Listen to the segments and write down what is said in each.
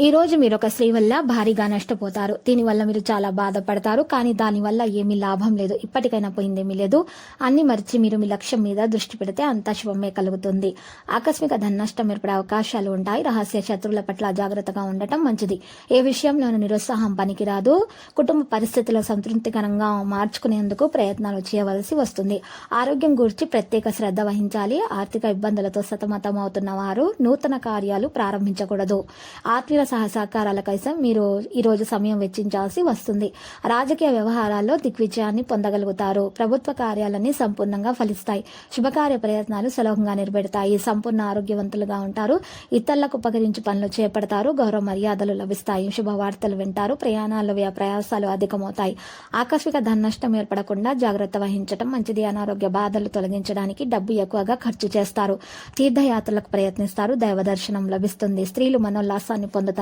ఈ రోజు మీరు ఒక స్త్రీ వల్ల భారీగా నష్టపోతారు. దీనివల్ల మీరు చాలా బాధపడతారు. కానీ దానివల్ల ఏమీ లాభం లేదు. ఇప్పటికైనా పోయిందేమీ లేదు. అన్ని మరిచి మీరు మీ లక్ష్యం మీద దృష్టి పెడితే అంతా శుభమే కలుగుతుంది. ఆకస్మిక ధననష్టం ఏర్పడే అవకాశాలు ఉంటాయి. రహస్య శత్రువుల పట్ల జాగ్రత్తగా ఉండటం మంచిది. ఏ విషయంలోనూ నిరుత్సాహం పనికిరాదు. కుటుంబ పరిస్థితులు సంతృప్తికరంగా మార్చుకునేందుకు ప్రయత్నాలు చేయవలసి వస్తుంది. ఆరోగ్యం గురించి ప్రత్యేక శ్రద్ధ వహించాలి. ఆర్థిక ఇబ్బందులతో సతమతం అవుతున్న వారు నూతన కార్యాలు ప్రారంభించకూడదు. ఆత్మీయ సహ సహకారాల కోసం మీరు ఈరోజు సమయం వెచ్చించాల్సి వస్తుంది. రాజకీయ వ్యవహారాల్లో దిగ్విజయాన్ని పొందగలుగుతారు. ప్రభుత్వ కార్యాలన్నీ సంపూర్ణంగా ఫలిస్తాయి. శుభకార్య ప్రయత్నాలు సులభంగా నిలబెడతాయి సంపూర్ణ ఆరోగ్యవంతులుగా ఉంటారు. ఇతరులకు ఉపకరించి పనులు చేపడతారు. గౌరవ మర్యాదలు లభిస్తాయి. శుభవార్తలు వింటారు. ప్రయాణాల్లో వ్యయ ప్రయాసాలు అధికమవుతాయి. ఆకస్మిక ధన నష్టం ఏర్పడకుండా జాగ్రత్త వహించడం మంచిది. అనారోగ్య బాధలు తొలగించడానికి డబ్బు ఎక్కువగా ఖర్చు చేస్తారు. తీర్థయాత్రలకు ప్రయత్నిస్తారు. దైవ దర్శనం లభిస్తుంది. స్త్రీలు మనోల్లాసాన్ని పొందుతారు.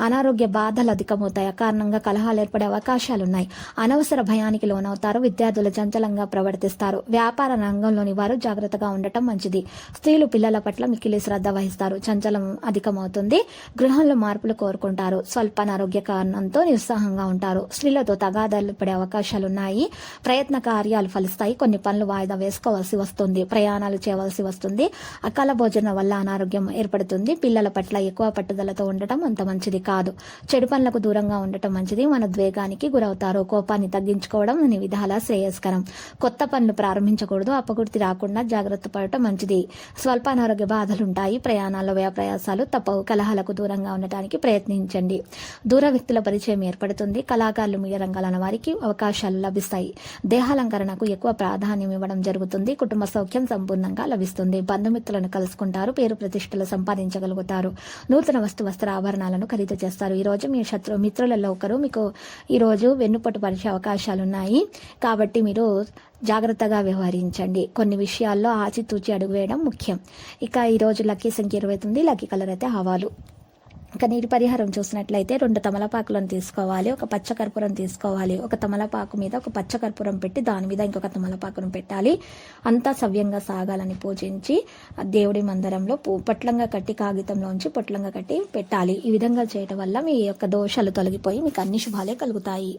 అనారోగ్య బాధలు అధికమవుతాయి. కారణంగా కలహాలు ఏర్పడే అవకాశాలున్నాయి. అనవసర భయానికి లోనవుతారు. విద్యార్థులు చంచలంగా ప్రవర్తిస్తారు. వ్యాపార రంగంలోని వారు జాగ్రత్తగా ఉండటం మంచిది. స్త్రీలు పిల్లల పట్ల మిక్కిలి శ్రద్ధ వహిస్తారు. చంచలం అధికమవుతుంది. గృహంలో మార్పులు కోరుకుంటారు. స్వల్ప అనారోగ్య కారణంతో నిరుత్సాహంగా ఉంటారు. స్త్రీలతో తగాదాలు పడే అవకాశాలున్నాయి. ప్రయత్న కార్యాలు ఫలిస్తాయి. కొన్ని పనులు వాయిదా వేసుకోవాల్సి వస్తుంది. ప్రయాణాలు చేయవలసి వస్తుంది. అకాల భోజనం వల్ల అనారోగ్యం ఏర్పడుతుంది. పిల్లల పట్ల ఎక్కువ పట్టుదలతో ఉండటం అంత మంచిది కాదు. చెడు పనులకు దూరంగా ఉండటం మంచిది. మన ద్వేగానికి గురవుతారు. కోపాన్ని తగ్గించుకోవడం అన్ని విధాల శ్రేయస్కరం. కొత్త పనులు ప్రారంభించకూడదు. అపకృతి రాకుండా జాగ్రత్త పడటం మంచిది. స్వల్ప అనారోగ్య బాధలుంటాయి. ప్రయాణాల్లో వ్యయ ప్రయాసాలు తప్పవు. కలహాలకు దూరంగా ఉండటానికి ప్రయత్నించండి. దూర వ్యక్తుల పరిచయం ఏర్పడుతుంది. కళాకారులు మీడియా రంగాల వారికి అవకాశాలు లభిస్తాయి. దేహాలంకరణకు ఎక్కువ ప్రాధాన్యం ఇవ్వడం జరుగుతుంది. కుటుంబ సౌఖ్యం సంపూర్ణంగా లభిస్తుంది. బంధుమిత్రులను కలుసుకుంటారు. పేరు ప్రతిష్టలు సంపాదించగలుగుతారు. నూతన వస్తు వస్త్ర స్థానాలను ఖరీదు చేస్తారు ఈరోజు మీ శత్రు మిత్రులలో ఒకరు మీకు ఈరోజు వెన్నుపట్టు పరిచే అవకాశాలున్నాయి. కాబట్టి మీరు జాగ్రత్తగా వ్యవహరించండి. కొన్ని విషయాల్లో ఆచితూచి అడుగు వేయడం ముఖ్యం. ఇక ఈరోజు లక్కీ సంఖ్య ఇరవై తొమ్మిది లక్కీ కలర్ అయితే హవాలు ఇక నీటి పరిహారం చూసినట్లయితే రెండు తమలపాకులను తీసుకోవాలి ఒక పచ్చ కర్పూరం తీసుకోవాలి ఒక తమలపాకు మీద ఒక పచ్చ కర్పూరం పెట్టి దాని మీద ఇంకొక తమలపాకును పెట్టాలి. అంతా సవ్యంగా సాగాలని పూజించి దేవుడి మందిరంలో పూ- పొట్లంగా కట్టి కాగితంలో ఉంచి పొట్లంగా కట్టి పెట్టాలి. ఈ విధంగా చేయటం వల్ల మీ యొక్క దోషాలు తొలగిపోయి మీకు అన్ని శుభాలే కలుగుతాయి.